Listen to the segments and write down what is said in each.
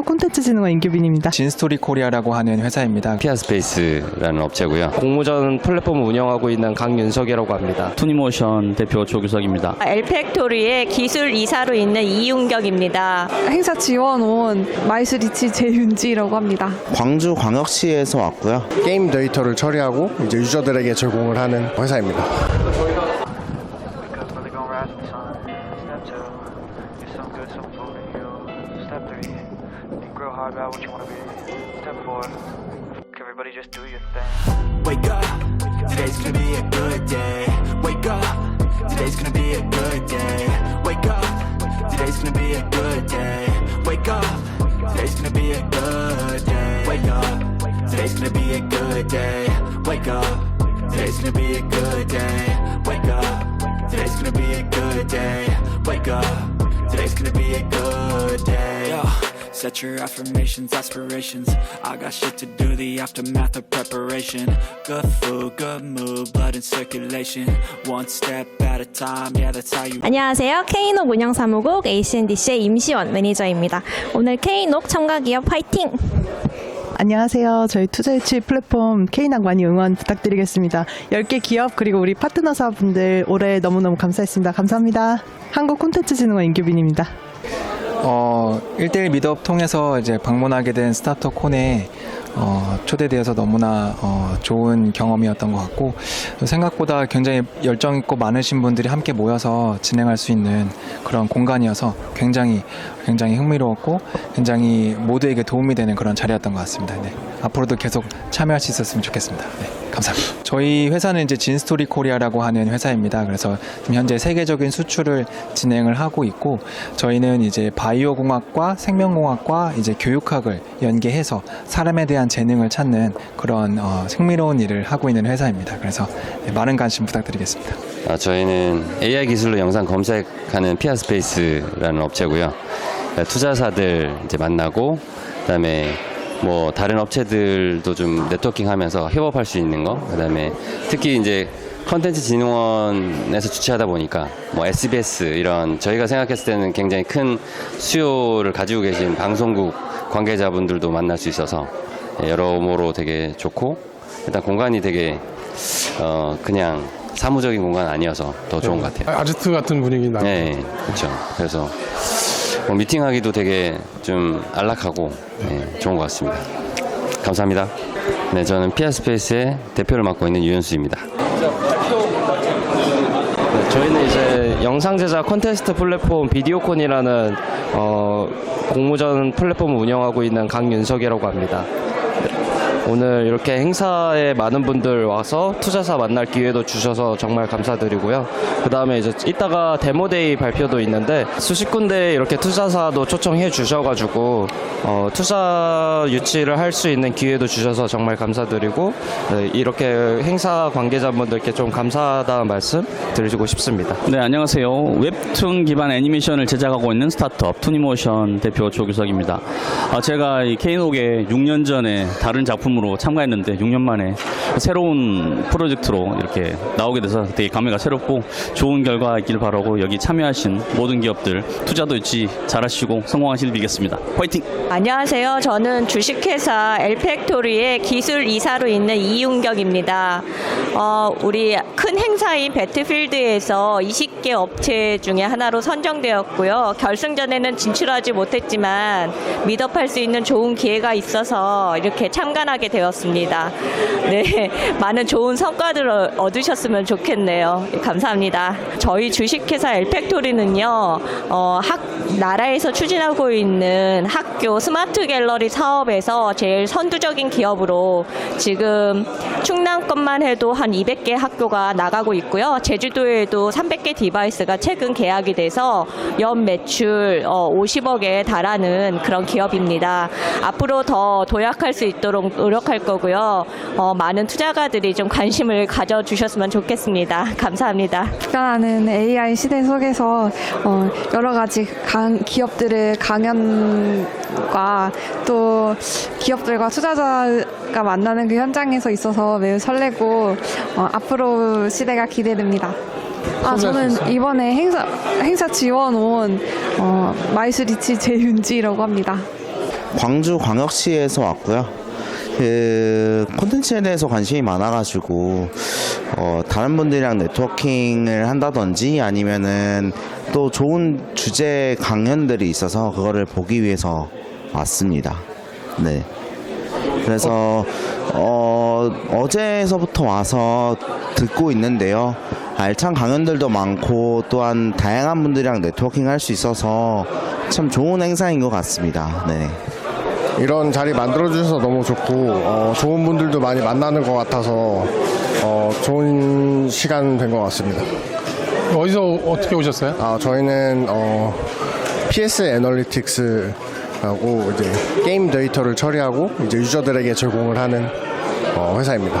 한국콘텐츠 진흥원 임규빈입니다. 진스토리 코리아라고 하는 회사입니다. 피아스페이스라는 업체고요. 공모전 플랫폼을 운영하고 있는 강윤석이라고 합니다. 투니모션 대표 조규석입니다. 엘팩토리의 기술 이사로 있는 이윤경입니다. 행사 지원 온 마이스리치 재윤지라고 합니다. 광주 광역시에서 왔고요. 게임 데이터를 처리하고 이제 유저들에게 제공을 하는 회사입니다. Hard about what you wanna be. Step four, everybody just do your thing. Wake up, today's gonna be a good day. Wake up, today's gonna be a good day. Wake up, today's gonna be a good day. Wake up, today's gonna be a good day. Wake up, today's gonna be a good day. Wake up, today's gonna be a good day. Wake up, today's gonna be a good day. Wake up, today's gonna be a good day. Set your affirmations, aspirations. I got shit to do, the aftermath of preparation. Good food, good mood, blood in circulation. One step at a time, yeah, that's how you. 안녕하세요. K녹 운영 사무국 ACNDC의 임시원 매니저입니다. 오늘 K녹 참가 기업 화이팅! 안녕하세요. 저희 투자유치 플랫폼 K낙 많이 응원 부탁드리겠습니다. 10개 기업 그리고 우리 파트너사분들 올해 너무너무 감사했습니다. 감사합니다. 한국콘텐츠진흥원 임규빈입니다. 어, 1대1 미드업 통해서 이제 방문하게 된 스타터 콘에 어, 초대되어서 너무나 어, 좋은 경험이었던 것 같고 생각보다 굉장히 열정 있고 많으신 분들이 함께 모여서 진행할 수 있는 그런 공간이어서 굉장히 굉장히 흥미로웠고 굉장히 모두에게 도움이 되는 그런 자리였던 것 같습니다. 네. 앞으로도 계속 참여할 수 있었으면 좋겠습니다. 네, 감사합니다. 저희 회사는 이제 진스토리 코리아라고 하는 회사입니다. 그래서 현재 세계적인 수출을 진행을 하고 있고 저희는 이제 바이오 공학과 생명 공학과 이제 교육학을 연계해서 사람에 대한 재능을 찾는 그런 어, 흥미로운 일을 하고 있는 회사입니다. 그래서 네, 많은 관심 부탁드리겠습니다. 아, 저희는 AI 기술로 영상 검색하는 피아 스페이스라는 업체고요. 네, 투자사들 이제 만나고 그다음에 뭐 다른 업체들도 좀 네트워킹하면서 협업할 수 있는 거. 그다음에 특히 이제 컨텐츠 진흥원에서 주최하다 보니까 뭐 SBS 이런 저희가 생각했을 때는 굉장히 큰 수요를 가지고 계신 방송국 관계자분들도 만날 수 있어서 예, 여러모로 되게 좋고 일단 공간이 되게 어 그냥 사무적인 공간 아니어서 더 좋은 것 같아요. 아지트 같은 분위기 나. 네, 그렇죠. 그래서 뭐 미팅하기도 되게 좀 안락하고 네, 좋은 것 같습니다. 감사합니다. 네, 저는 피아스페이스의 대표를 맡고 있는 유현수입니다. 네, 저희는 이제 영상 제작 콘테스트 플랫폼 비디오콘이라는 어, 공모전 플랫폼을 운영하고 있는 강윤석이라고 합니다. 네, 오늘 이렇게 행사에 많은 분들 와서 투자사 만날 기회도 주셔서 정말 감사드리고요. 그 다음에 이제 이따가 데모데이 발표도 있는데 수십 군데 이렇게 투자사도 초청해 주셔가지고 어, 투자 유치를 할 수 있는 기회도 주셔서 정말 감사드리고 네, 이렇게 행사 관계자분들께 좀 감사하다는 말씀 드리고 싶습니다. 네, 안녕하세요. 웹툰 기반 애니메이션을 제작하고 있는 스타트업 투니모션 대표 조규석입니다. 아, 제가 이 K녹에 6년 전에 다른 작품으로 참가했는데 6년 만에 새로운 프로젝트로 이렇게 나오게 돼서 되게 감회가 새롭고 좋은 결과 있길 바라고 여기 참여하신 모든 기업들 투자도 유치 잘하시고 성공하시길 빌겠습니다. 화이팅! 안녕하세요. 저는 주식회사 엘팩토리의 기술 이사로 있는 이윤경입니다. 어, 우리 큰 행사인 배트필드에서 20개 업체 중에 하나로 선정되었고요. 결승전에는 진출하지 못했지만 미덥할 수 있는 좋은 기회가 있어서 이렇게 참관하게 되었습니다. 네, 많은 좋은 성과들을 얻으셨으면 좋겠네요. 감사합니다. 저희 주식회사 엘팩토리는요, 어, 학, 나라에서 추진하고 있는 학교 스마트 갤러리 사업에서 제일 선두적인 기업으로 지금 충남권만 해도 한 200개 학교가 나가고 있고요. 제주도에도 300개 디바이스가 최근 계약이 돼서 연 매출 50억에 달하는 그런 기업입니다. 앞으로 더 도약할 수 있도록 노력할 거고요. 어, 많은 투자가들이 좀 관심을 가져주셨으면 좋겠습니다. 감사합니다. 불가능한 AI 시대 속에서 어, 여러 가지 강, 기업들의 강연과 또 기업들과 투자자가 만나는 그 현장에서 있어서 매우 설레고 어, 앞으로 시대가 기대됩니다. 아, 저는 이번에 행사 행사 지원 온 어, 마이스리치 재윤지라고 합니다. 광주 광역시에서 왔고요. 그 콘텐츠에 대해서 관심이 많아가지고 어, 다른 분들이랑 네트워킹을 한다든지 아니면은 또 좋은 주제 강연들이 있어서 그거를 보기 위해서 왔습니다. 네. 그래서 어, 어제서부터 와서 듣고 있는데요. 알찬 강연들도 많고 또한 다양한 분들이랑 네트워킹 할 수 있어서 참 좋은 행사인 것 같습니다. 네. 이런 자리 만들어주셔서 너무 좋고 어, 좋은 분들도 많이 만나는 것 같아서 어, 좋은 시간 된 것 같습니다. 어디서 어떻게 오셨어요? 아, 저희는 어, PS 애널리틱스라고 이제 게임 데이터를 처리하고 이제 유저들에게 제공을 하는 어, 회사입니다.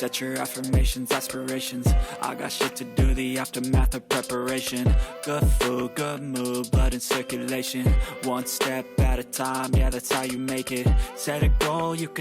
Set your affirmations, aspirations. I got shit to do, the aftermath of preparation. Good food, good mood, blood in circulation. One step at a time, yeah, that's how you make it. Set a goal, you can.